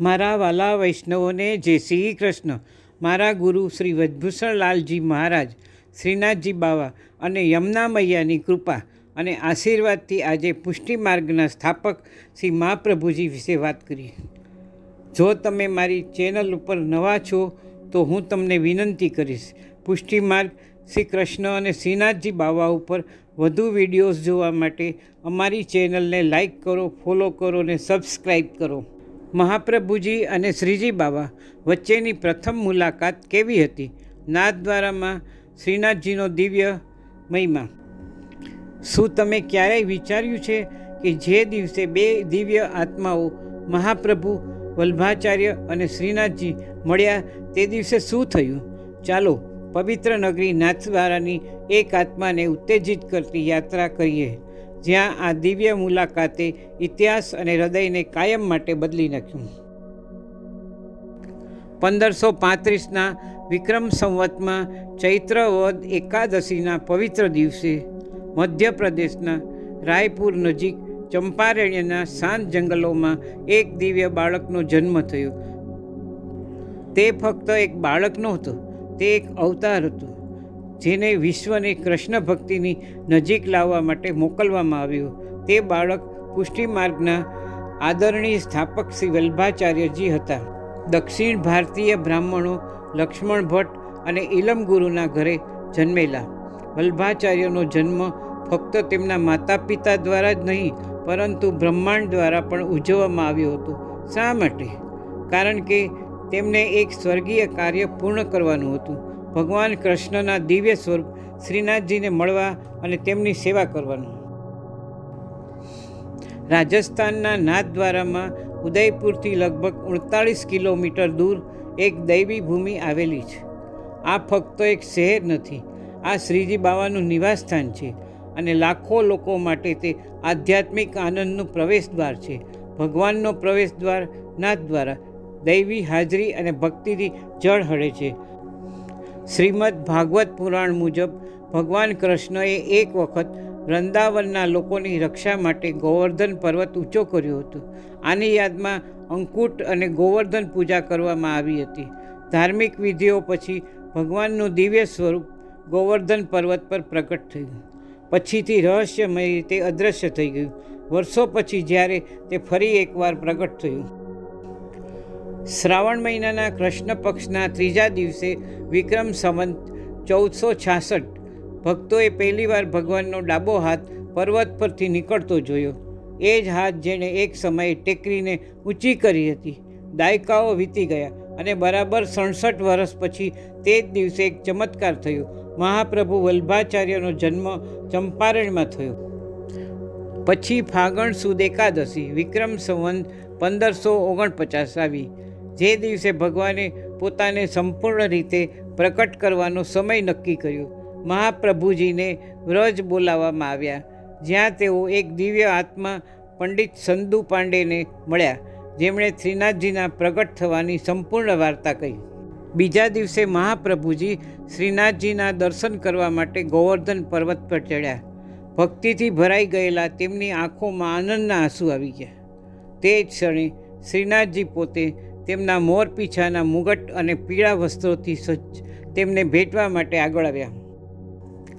મારા વાલા વૈષ્ણવોને જય શ્રી કૃષ્ણ. મારા ગુરુ શ્રી વજભૂષણલાલજી મહારાજ, શ્રીનાથજી બાવા અને યમુના મૈયાની કૃપા અને આશીર્વાદથી આજે પુષ્ટિ માર્ગના સ્થાપક શ્રી મહાપ્રભુજી વિશે વાત કરી જો તમે મારી ચેનલ ઉપર નવા છો, તો હું તમને વિનંતી કરીશ, પુષ્ટિ માર્ગ શ્રી કૃષ્ણ અને શ્રીનાથજી બાવા ઉપર વધુ વિડીયોઝ જોવા માટે અમારી ચેનલને લાઈક કરો, ફોલો કરો અને સબસ્ક્રાઈબ કરો. મહાપ્રભુજી અને શ્રીજી બાબા વચ્ચેની પ્રથમ મુલાકાત કેવી હતી? નાથદ્વારામાં શ્રીનાથજીનો દિવ્ય મહિમા. શું તમે ક્યારેય વિચાર્યું છે કે જે દિવસે બે દિવ્ય આત્માઓ મહાપ્રભુ, વલ્ભાચાર્ય અને શ્રીનાથજી મળ્યા તે દિવસે શું થયું? ચાલો પવિત્ર નગરી નાથદ્વારાની એક આત્માને ઉત્તેજિત કરતી યાત્રા કરીએ. જ્યાં આ દિવ્ય મુલાકાતે ઇતિહાસ અને હૃદયને કાયમ માટે બદલી નાખ્યું. પંદરસો પાંત્રીસના વિક્રમ સંવતમાં ચૈત્ર વદ એકાદશીના પવિત્ર દિવસે મધ્યપ્રદેશના રાયપુર નજીક ચંપારણ્યના શાંત જંગલોમાં એક દિવ્ય બાળકનો જન્મ થયો. તે ફક્ત એક બાળક નહોતો, તે એક અવતાર હતો. જેને વિશ્વને કૃષ્ણ ભક્તિની નજીક લાવવા માટે મોકલવામાં આવ્યું. તે બાળક પુષ્ટિ માર્ગના આદરણીય સ્થાપક શ્રી વલ્ભાચાર્યજી હતા. દક્ષિણ ભારતીય બ્રાહ્મણો લક્ષ્મણ ભટ્ટ અને ઇલમ ગુરુના ઘરે જન્મેલા. વલ્ભાચાર્યનો જન્મ ફક્ત તેમના માતા પિતા દ્વારા જ નહીં, પરંતુ બ્રહ્માંડ દ્વારા પણ ઉજવવામાં આવ્યો હતો. શા માટે? કારણ કે તેમને એક સ્વર્ગીય કાર્ય પૂર્ણ કરવાનું હતું. ભગવાન કૃષ્ણના દિવ્ય સ્વરૂપ શ્રીનાથજીને મળવા અને તેમની સેવા કરવાનું. રાજસ્થાનના નાથદ્વારામાં ઉદયપુરથી લગભગ ઉડતાળીસ કિલોમીટર દૂર એક દૈવી ભૂમિ આવેલી છે. આ ફક્ત એક શહેર નથી, આ શ્રીજી બાવાનું નિવાસસ્થાન છે અને લાખો લોકો માટે તે આધ્યાત્મિક આનંદનું પ્રવેશ દ્વાર છે. ભગવાનનો પ્રવેશ દ્વાર નાથ દ્વારા દૈવી હાજરી અને ભક્તિથી જળ હળે છે. શ્રીમદ ભાગવત પુરાણ મુજબ ભગવાન કૃષ્ણએ એક વખત વૃંદાવનના લોકોની રક્ષા માટે ગોવર્ધન પર્વત ઊંચો કર્યો હતો. આની યાદમાં અંકુટ અને ગોવર્ધન પૂજા કરવામાં આવી હતી. ધાર્મિક વિધિઓ પછી ભગવાનનું દિવ્ય સ્વરૂપ ગોવર્ધન પર્વત પર પ્રગટ થયું. પછીથી રહસ્યમય રીતે અદૃશ્ય થઈ ગયું. વર્ષો પછી જ્યારે તે ફરી એકવાર પ્રગટ થયું. શ્રાવણ મહિનાના કૃષ્ણ પક્ષના ત્રીજા દિવસે વિક્રમ સંવંત ચૌદસો છાસઠ ભક્તોએ પહેલીવાર ભગવાનનો ડાબો હાથ પર્વત પરથી નીકળતો જોયો. એ જ હાથ જેણે એક સમયે ટેકરીને ઊંચી કરી હતી. દાયકાઓ વીતી ગયા અને બરાબર સડસઠ વર્ષ પછી તે જ દિવસે એક ચમત્કાર થયો. મહાપ્રભુ વલ્ભાચાર્યનો જન્મ ચંપારણમાં થયો. પછી ફાગણ સુદ એકાદશી વિક્રમ સંવંત પંદરસો ઓગણપચાસ આવી. જે દિવસે ભગવાને પોતાને સંપૂર્ણ રીતે પ્રકટ કરવાનો સમય નક્કી કર્યો, મહાપ્રભુજીને વ્રજ બોલાવવામાં આવ્યા, જ્યાં તેઓ એક દિવ્ય આત્મા પંડિત સંદુ પાંડેને મળ્યા, જેમણે શ્રીનાથજીના પ્રગટ થવાની સંપૂર્ણ વાર્તા કહી. બીજા દિવસે મહાપ્રભુજી શ્રીનાથજીના દર્શન કરવા માટે ગોવર્ધન પર્વત પર ચડ્યા. ભક્તિથી ભરાઈ ગયેલા તેમની આંખોમાં આનંદના આંસુ આવી ગયા. તે જ ક્ષણે શ્રીનાથજી પોતે તેમના મોર પીછાના મુગટ અને પીળા વસ્ત્રોથી સજ્જ તેમને ભેટવા માટે આગળ આવ્યા.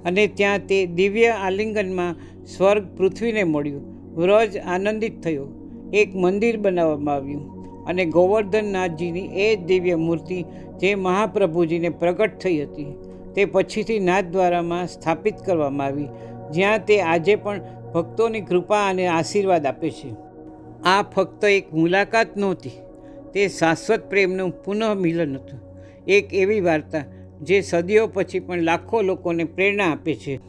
અને ત્યાં તે દિવ્ય આલિંગનમાં સ્વર્ગ પૃથ્વીને મળ્યું. વ્રજ આનંદિત થયો. એક મંદિર બનાવવામાં આવ્યું અને ગોવર્ધનનાથજીની એ દિવ્ય મૂર્તિ જે મહાપ્રભુજીને પ્રગટ થઈ હતી, તે પછીથી નાથદ્વારામાં સ્થાપિત કરવામાં આવી, જ્યાં તે આજે પણ ભક્તોની કૃપા અને આશીર્વાદ આપે છે. આ ફક્ત એક મુલાકાત નહોતી. તે શાશ્વત પ્રેમનું પુનઃ મિલન હતું. એક એવી વાર્તા જે સદીઓ પછી પણ લાખો લોકોને પ્રેરણા આપે છે.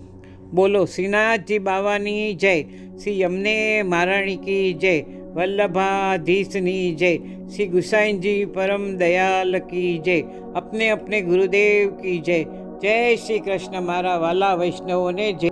બોલો, શ્રીનાથજી બાવાની જય, શ્રી યમને મહારાણી કી જય, વલ્લભાધીશની જય, શ્રી ગુસાઈજી પરમ દયાલ કી જય, અપને અપને ગુરુદેવ કી જય જય શ્રી કૃષ્ણ મારા વાલા વૈષ્ણવોને જય.